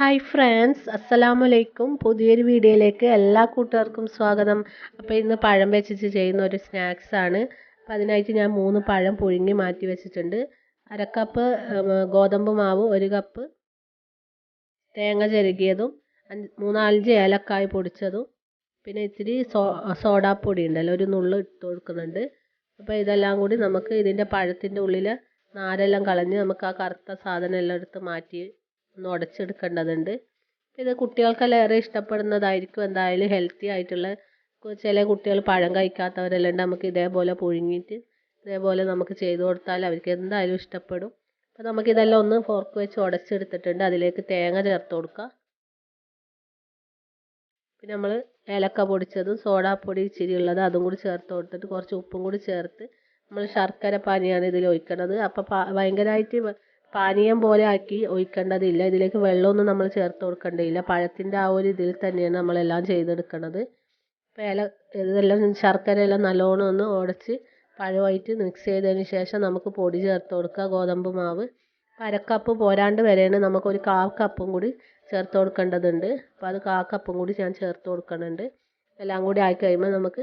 Hi friends അസ്സലാമു അലൈക്കും പുതിയൊരു വീഡിയോയിലേക്ക് എല്ലാ കൂട്ടുകാർക്കും സ്വാഗതം. അപ്പോൾ ഇന്ന് പഴം വെച്ചിട്ട് ചെയ്യുന്ന ഒരു സ്നാക്സ് ആണ്. അപ്പോൾ അതിനായിട്ട് ഞാൻ മൂന്ന് പഴം പുഴുങ്ങി മാറ്റി വെച്ചിട്ടുണ്ട്. അര കപ്പ് ഗോതമ്പ് മാവ് ഒരു കപ്പ് തേങ്ങ ചെരുകിയതും മൂന്നാലഞ്ച് ഏലക്കായ് പൊടിച്ചതും പിന്നെ ഇത്തിരി സോ സോഡാപ്പൊടി ഉണ്ടല്ലോ ഒരു നുള്ള് ഇട്ട് കൊടുക്കുന്നുണ്ട്. അപ്പോൾ ഇതെല്ലാം കൂടി നമുക്ക് ഇതിന്റെ പഴത്തിന്റെ ഉള്ളിൽ നാരെല്ലാം കളഞ്ഞ് നമുക്ക് ആ കറുത്ത സാധനം എല്ലാം എടുത്ത് മാറ്റി ഒന്ന് ഉടച്ചെടുക്കേണ്ടതുണ്ട്. ഇത് കുട്ടികൾക്കെല്ലാം ഏറെ ഇഷ്ടപ്പെടുന്നതായിരിക്കും. എന്തായാലും ഹെൽത്തി ആയിട്ടുള്ള ചില കുട്ടികൾ പഴം കഴിക്കാത്തവരെല്ലാം ഉണ്ട്. നമുക്ക് ഇതേപോലെ പുഴുങ്ങിയിട്ട് ഇതേപോലെ നമുക്ക് ചെയ്ത് കൊടുത്താൽ അവർക്ക് എന്തായാലും ഇഷ്ടപ്പെടും. അപ്പോൾ നമുക്കിതെല്ലാം ഒന്ന് ഫോർക്ക് വെച്ച് ഉടച്ചെടുത്തിട്ടുണ്ട്. അതിലേക്ക് തേങ്ങ ചേർത്ത് കൊടുക്കുക. പിന്നെ നമ്മൾ ഏലക്ക പൊടിച്ചതും സോഡാപ്പൊടി ഇച്ചിരി ഉള്ളത് അതും കൂടി ചേർത്ത് കൊടുത്തിട്ട് കുറച്ച് ഉപ്പും കൂടി ചേർത്ത് നമ്മൾ ശർക്കര പാനിയാണ് ഇതിൽ ഒഴിക്കണത്. അപ്പോൾ ഭയങ്കരമായിട്ട് പാനീയം പോലെ ആക്കി ഒഴിക്കേണ്ടതില്ല. ഇതിലേക്ക് വെള്ളമൊന്നും നമ്മൾ ചേർത്ത് കൊടുക്കേണ്ടതില്ല. പഴത്തിന്റെ ആ ഒരു ഇതിൽ തന്നെയാണ് നമ്മളെല്ലാം ചെയ്തെടുക്കുന്നത് അപ്പോൾ ഇല ഇതെല്ലാം ശർക്കര എല്ലാം നല്ലോണം ഒന്ന് ഉടച്ച് പഴമായിട്ട് മിക്സ് ചെയ്തതിന് ശേഷം നമുക്ക് പൊടി ചേർത്ത് കൊടുക്കുക. ഗോതമ്പ് മാവ്. അരക്കപ്പ് പോരാണ്ട് വരെയാണ് നമുക്കൊരു കാ കപ്പും കൂടി ചേർത്ത് കൊടുക്കേണ്ടതുണ്ട്. അപ്പോൾ അത് കാ കപ്പും കൂടി ഞാൻ ചേർത്ത് കൊടുക്കുന്നുണ്ട് എല്ലാം കൂടി ആയി കഴിയുമ്പോൾ നമുക്ക്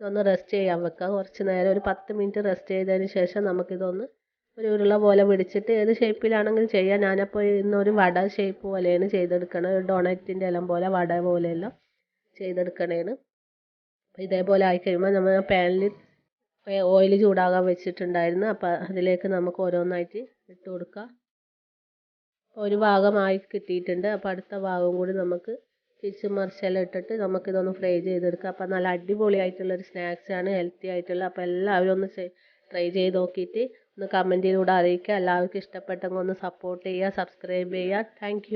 ഇതൊന്ന് റെസ്റ്റ് ചെയ്യാൻ വെക്കുക കുറച്ച് നേരം ഒരു പത്ത് മിനിറ്റ് റെസ്റ്റ് ചെയ്തതിന് ശേഷം നമുക്കിതൊന്ന് ഒരു ഉരുള പോലെ പിടിച്ചിട്ട് ഏത് ഷേപ്പിലാണെങ്കിലും ചെയ്യാം. ഞാനപ്പോൾ ഇന്നൊരു വട ഷേപ്പ് പോലെയാണ് ചെയ്തെടുക്കണത് ഡൊണറ്റിന്റെ എല്ലാം പോലെ വട പോലെയെല്ലാം ചെയ്തെടുക്കണേന് അപ്പോൾ ഇതേപോലെ ആയി കഴിയുമ്പോൾ നമ്മൾ പാനിൽ ഓയിൽ ചൂടാകാൻ വെച്ചിട്ടുണ്ടായിരുന്നു. അപ്പോൾ അതിലേക്ക് നമുക്ക് ഓരോന്നായിട്ട് ഇട്ട് കൊടുക്കാം. ഒരു ഭാഗമായി കിട്ടിയിട്ടുണ്ട്. അപ്പോൾ അടുത്ത ഭാഗം കൂടി നമുക്ക് തിരിച്ച് മറിച്ചെല്ലാം ഇട്ടിട്ട് നമുക്കിതൊന്ന് ഫ്രൈ ചെയ്തെടുക്കാം. അപ്പോൾ നല്ല അടിപൊളിയായിട്ടുള്ളൊരു സ്നാക്സാണ് ഹെൽത്തി ആയിട്ടുള്ള. അപ്പോൾ എല്ലാവരും ഒന്ന് ട്രൈ ചെയ്ത് നോക്കിയിട്ട് ഒന്ന് കമന്റിലൂടെ അറിയിക്കുക. എല്ലാവർക്കും ഇഷ്ടപ്പെട്ടെങ്കിൽ ഒന്ന് സപ്പോർട്ട് ചെയ്യുക സബ്സ്ക്രൈബ് ചെയ്യുക. താങ്ക്